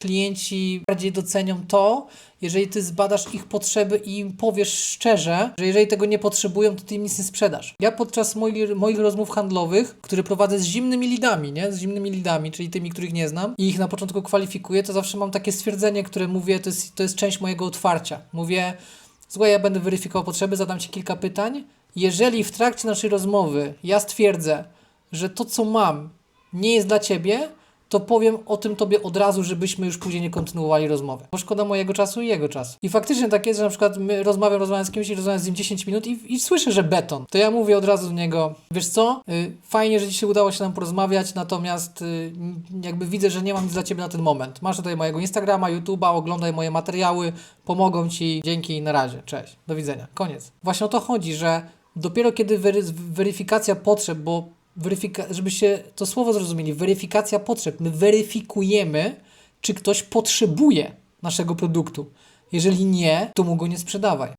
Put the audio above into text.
klienci bardziej docenią to, jeżeli ty zbadasz ich potrzeby i im powiesz szczerze, że jeżeli tego nie potrzebują, to ty im nic nie sprzedasz. Ja podczas moich, moich rozmów handlowych, które prowadzę z zimnymi lidami, nie? Z zimnymi lidami, czyli tymi, których nie znam i ich na początku kwalifikuję, to zawsze mam takie stwierdzenie, które mówię, to jest, to jest część mojego otwarcia. Mówię, słuchaj, ja będę weryfikował potrzeby, zadam ci kilka pytań. Jeżeli w trakcie naszej rozmowy ja stwierdzę, że to, co mam, nie jest dla ciebie, to powiem o tym tobie od razu, żebyśmy już później nie kontynuowali rozmowy. Bo szkoda mojego czasu i jego czasu. I faktycznie tak jest, że na przykład my rozmawiam, rozmawiam z kimś i rozmawiam z nim 10 minut i, i słyszę, że beton. To ja mówię od razu do niego, wiesz co, y, fajnie, że dzisiaj udało się nam porozmawiać, natomiast y, jakby widzę, że nie mam nic dla ciebie na ten moment. Masz tutaj mojego Instagrama, YouTube'a, oglądaj moje materiały, pomogą ci, dzięki, na razie, cześć, do widzenia, koniec. Właśnie o to chodzi, że dopiero kiedy wery, weryfikacja potrzeb, bo weryfika- żebyście to słowo zrozumieli, weryfikacja potrzeb. My weryfikujemy, czy ktoś potrzebuje naszego produktu. Jeżeli nie, to mu go nie sprzedawaj.